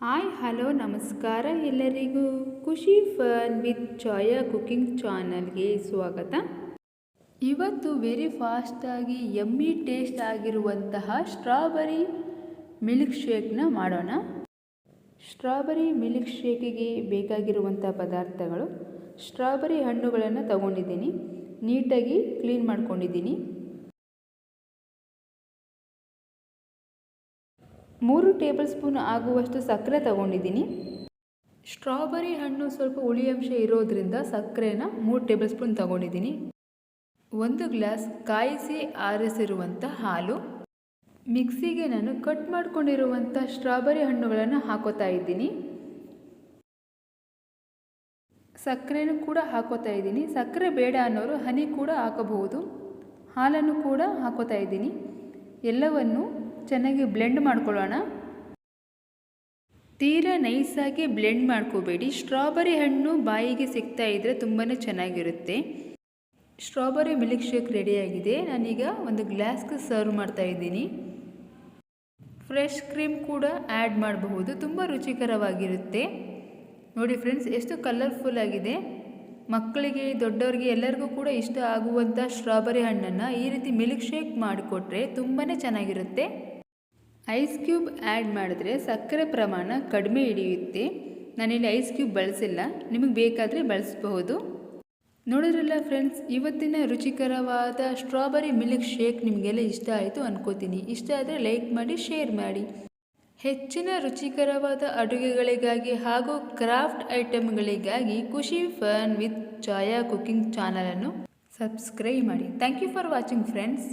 Hi, hello, ನಮಸ್ಕಾರ ಎಲ್ಲರಿಗೂ. ಖುಷಿ ಫನ್ ವಿತ್ ಚಾಯಾ ಕುಕಿಂಗ್ ಚಾನಲ್ಗೆ ಸ್ವಾಗತ. ಇವತ್ತು ವೆರಿ ಫಾಸ್ಟಾಗಿ ಎಮ್ಮಿ ಟೇಸ್ಟ್ ಆಗಿರುವಂತಹ ಸ್ಟ್ರಾಬೆರಿ ಮಿಲ್ಕ್ ಶೇಕ್ನ ಮಾಡೋಣ. ಸ್ಟ್ರಾಬೆರಿ ಮಿಲ್ಕ್ ಶೇಕಿಗೆ ಬೇಕಾಗಿರುವಂಥ ಪದಾರ್ಥಗಳು. ಸ್ಟ್ರಾಬೆರಿ ಹಣ್ಣುಗಳನ್ನು ತಗೊಂಡಿದ್ದೀನಿ. ನೀಟಾಗಿ ಕ್ಲೀನ್ ಮಾಡ್ಕೊಂಡಿದ್ದೀನಿ. ಮೂರು ಟೇಬಲ್ ಸ್ಪೂನ್ ಆಗುವಷ್ಟು ಸಕ್ಕರೆ ತಗೊಂಡಿದ್ದೀನಿ. ಸ್ಟ್ರಾಬೆರಿ ಹಣ್ಣು ಸ್ವಲ್ಪ ಹುಳಿ ಅಂಶ ಇರೋದ್ರಿಂದ ಸಕ್ಕರೆನ ಮೂರು ಟೇಬಲ್ ಸ್ಪೂನ್ ತಗೊಂಡಿದ್ದೀನಿ. ಒಂದು ಗ್ಲಾಸ್ ಕಾಯಿಸಿ ಆರಿಸಿರುವಂಥ ಹಾಲು. ಮಿಕ್ಸಿಗೆ ನಾನು ಕಟ್ ಮಾಡಿಕೊಂಡಿರುವಂಥ ಸ್ಟ್ರಾಬೆರಿ ಹಣ್ಣುಗಳನ್ನು ಹಾಕೋತಾ ಇದ್ದೀನಿ. ಸಕ್ಕರೆನೂ ಕೂಡ ಹಾಕೋತಾ ಇದ್ದೀನಿ. ಸಕ್ಕರೆ ಬೇಡ ಅನ್ನೋರು ಹನಿ ಕೂಡ ಹಾಕಬಹುದು. ಹಾಲನ್ನು ಕೂಡ ಹಾಕೋತಾ ಇದ್ದೀನಿ. ಎಲ್ಲವನ್ನು ಚೆನ್ನಾಗಿ ಬ್ಲೆಂಡ್ ಮಾಡ್ಕೊಳ್ಳೋಣ. ತೀರಾ ನೈಸಾಗಿ ಬ್ಲೆಂಡ್ ಮಾಡ್ಕೋಬೇಡಿ. ಸ್ಟ್ರಾಬೆರಿ ಹಣ್ಣು ಬಾಯಿಗೆ ಸಿಗ್ತಾ ಇದ್ದರೆ ತುಂಬಾ ಚೆನ್ನಾಗಿರುತ್ತೆ. ಸ್ಟ್ರಾಬೆರಿ ಮಿಲ್ಕ್ ಶೇಕ್ ರೆಡಿಯಾಗಿದೆ ನಾನೀಗ ಒಂದು ಗ್ಲಾಸ್ಗೆ ಸರ್ವ್ ಮಾಡ್ತಾ ಇದ್ದೀನಿ. ಫ್ರೆಶ್ ಕ್ರೀಮ್ ಕೂಡ ಆ್ಯಡ್ ಮಾಡಬಹುದು. ತುಂಬ ರುಚಿಕರವಾಗಿರುತ್ತೆ. ನೋಡಿ ಫ್ರೆಂಡ್ಸ್ ಎಷ್ಟು ಕಲರ್ಫುಲ್ ಆಗಿದೆ. ಮಕ್ಕಳಿಗೆ, ದೊಡ್ಡವರಿಗೆ ಎಲ್ಲರಿಗೂ ಕೂಡ ಇಷ್ಟ ಆಗುವಂಥ ಸ್ಟ್ರಾಬೆರಿ ಹಣ್ಣನ್ನು ಈ ರೀತಿ ಮಿಲ್ಕ್ ಶೇಕ್ ಮಾಡಿಕೊಟ್ರೆ ತುಂಬಾ ಚೆನ್ನಾಗಿರುತ್ತೆ. ಐಸ್ ಕ್ಯೂಬ್ ಆ್ಯಡ್ ಮಾಡಿದ್ರೆ ಸಕ್ಕರೆ ಪ್ರಮಾಣ ಕಡಿಮೆ ಹಿಡಿಯುತ್ತೆ. ನಾನಿಲ್ಲಿ ಐಸ್ ಕ್ಯೂಬ್ ಬಳಸಿಲ್ಲ. ನಿಮಗೆ ಬೇಕಾದರೆ ಬಳಸಬಹುದು. ನೋಡಿದ್ರಲ್ಲ ಫ್ರೆಂಡ್ಸ್ ಇವತ್ತಿನ ರುಚಿಕರವಾದ ಸ್ಟ್ರಾಬೆರಿ ಮಿಲ್ಕ್ ಶೇಕ್ ನಿಮಗೆಲ್ಲ ಇಷ್ಟ ಆಯಿತು ಅನ್ಕೋತೀನಿ. ಇಷ್ಟ ಆದರೆ ಲೈಕ್ ಮಾಡಿ ಶೇರ್ ಮಾಡಿ. ಹೆಚ್ಚಿನ ರುಚಿಕರವಾದ ಅಡುಗೆಗಳಿಗಾಗಿ ಹಾಗೂ craft ಐಟಮ್ಗಳಿಗಾಗಿ Khushi fun with Chaya cooking ಚಾನಲನ್ನು ಸಬ್ಸ್ಕ್ರೈಬ್ ಮಾಡಿ. Thank you for watching friends